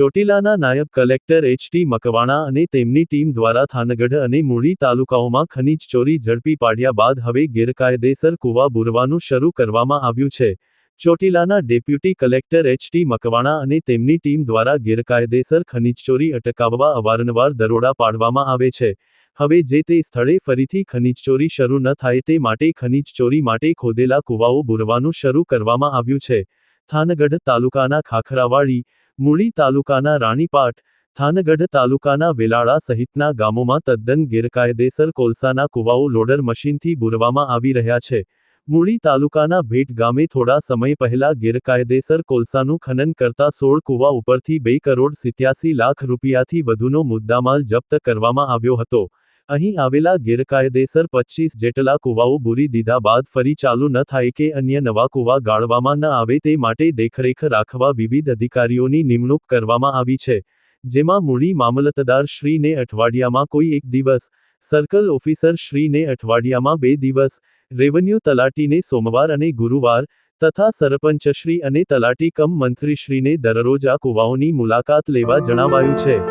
ચોટીલાના નાયબ collector H T Makwana અને તેમની ટીમ દ્વારા થાનગઢ અને મૂળી તાલુકાઓમાં ખનીજ ચોરી ઝડપી પાડ્યા બાદ હવે ગેરકાયદેસર કૂવા બુરવાનું શરૂ કરવામાં આવ્યું છે. ચોટીલાના deputy collector H T Makwana અને તેમની ટીમ દ્વારા ગેરકાયદેસર ખનીજ ચોરી અટકાવવા અવારનવાર દરોડા પાડવામાં આવે છે. હવે જે તે સ્થળે ફરીથી ખનીજ ચોરી શરૂ ન થાય તે માટે ખનીજ ચોરી માટે ખોદેલા કૂવાઓ બુરવાનું શરૂ કરવામાં આવ્યું છે. થાનગઢ તાલુકાના ખાખરાવાડી મૂળી તાલુકાના રાણીપાટ, થાનગઢ તાલુકાના વેલાળા સહિતના ગામોમાં તદ્દન ગેરકાયદેસર કોલસાના કુવાઓ લોડર મશીનથી બુરવામાં આવી રહ્યા છે. મૂળી તાલુકાના ભેટ ગામે થોડા સમય પહેલા ગેરકાયદેસર કોલસાનું ખનન કરતા સોળ કુવા ઉપરથી બે કરોડ સિત્યાસી લાખ રૂપિયાથી વધુનો મુદ્દામાલ જપ્ત કરવામાં આવ્યો હતો. અહીં આવેલા ગેરકાયદેસર પચ્ચીસ જેટલા કૂવાઓ બુરી દીધા બાદ ફરી ચાલુ ન થાય કે અન્ય નવા કૂવા ગાળવામાં ન આવે તે માટે દેખરેખ રાખવા વિવિધ અધિકારીઓની નિમણૂક કરવામાં આવી છે. જેમાં મૂળી મામલતદાર શ્રીને અઠવાડિયામાં કોઈ એક દિવસ, સર્કલ ઓફિસર શ્રીને અઠવાડિયામાં બે દિવસ, રેવન્યુ તલાટીને સોમવાર અને ગુરુવાર, તથા સરપંચશ્રી અને તલાટી કમ મંત્રીશ્રીને દરરોજ આ કૂવાઓની મુલાકાત લેવા જણાવાયું છે.